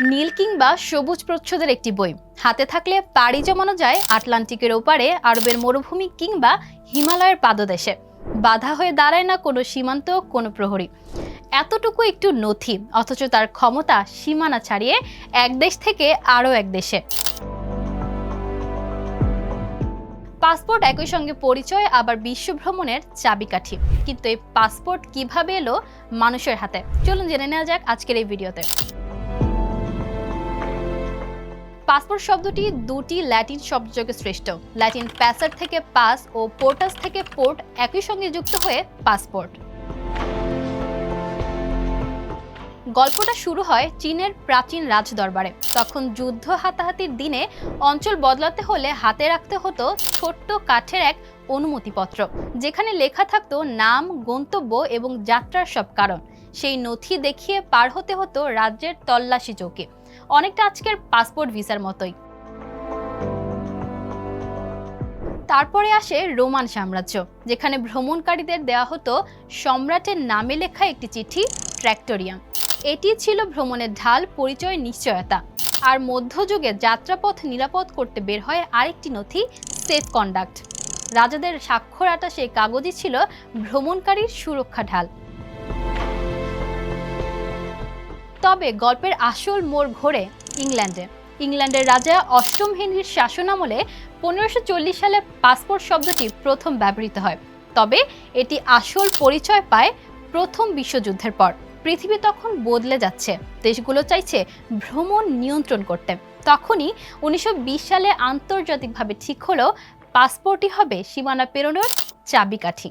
নীল কিংবা সবুজ প্রচ্ছদের একটি বই। হাতে থাকলে পাড়ি জমানো যায় আটলান্টিকের ওপারে, আরবের মরুভূমি কিংবা হিমালয়ের পাদদেশে। বাধা হয়ে দাঁড়ায় না কোনো সীমান্ত, কোনো প্রহরী। এতটুকু একটু নথি, অথচ তার ক্ষমতা সীমানা ছাড়িয়ে এক দেশ থেকে আরও এক দেশে। পাসপোর্ট একই সঙ্গে পরিচয়, আবার বিশ্ব ভ্রমণের চাবিকাঠি। কিন্তু এই পাসপোর্ট কীভাবে এলো মানুষের হাতে? চলুন জেনে নেওয়া যাক আজকের এই ভিডিওতে। পাসপোর্ট শব্দটি দুটি ল্যাটিন শব্দযোগে সৃষ্ট। ল্যাটিন প্যাসার থেকে পাস ও পোর্টাস থেকে পোর্ট একই সঙ্গে যুক্ত হয়ে পাসপোর্ট। গল্পটা শুরু হয় চীনের প্রাচীন রাজদরবারে। তখন যুদ্ধ হাতাহাতির দিনে অঞ্চল বদলাতে হলে হাতে রাখতে হতো ছোট্ট কাঠের এক অনুমতিপত্র, যেখানে লেখা থাকতো নাম, গন্তব্য এবং যাত্রার সব কারণ। সেই নথি দেখিয়ে পার হতে হতো রাজ্যের তল্লাশি চৌকি। অনেকটা আজকের পাসপোর্ট ভিসার মতোই। তারপরে আসে রোমান সাম্রাজ্য, যেখানে ভ্রমণকারীদের দেওয়া হতো সম্রাটের নামে লেখা একটি চিঠি, ট্র্যাক্টোরিয়াম। এটি ছিল ভ্রমণের ঢাল, পরিচয়, নিশ্চয়তা। আর মধ্যযুগে যাত্রাপথ নিরাপদ করতে বের হয় আরেকটি নথি, সেফ কন্ডাক্ট। রাজাদের স্বাক্ষর আটা সেই কাগজই ছিল ভ্রমণকারীর সুরক্ষা ঢাল। তবে গল্পের আসল মোড় ঘোরে ইংল্যান্ডে। ইংল্যান্ডের রাজা অষ্টম হেনরির শাসনামলে পনেরোশো সালে পাসপোর্ট শব্দটি প্রথম ব্যবহৃত হয়। তবে এটি আসল পরিচয় পায় প্রথম বিশ্বযুদ্ধের পর। পৃথিবী তখন বদলে যাচ্ছে। দেশগুলো চাইছে ভ্রমণ নিয়ন্ত্রণ করতে। তখনই উনিশশো বিশ সালে আন্তর্জাতিকভাবে ঠিক হলো পাসপোর্টই হবে সীমানা পেরোনোর চাবিকাঠি।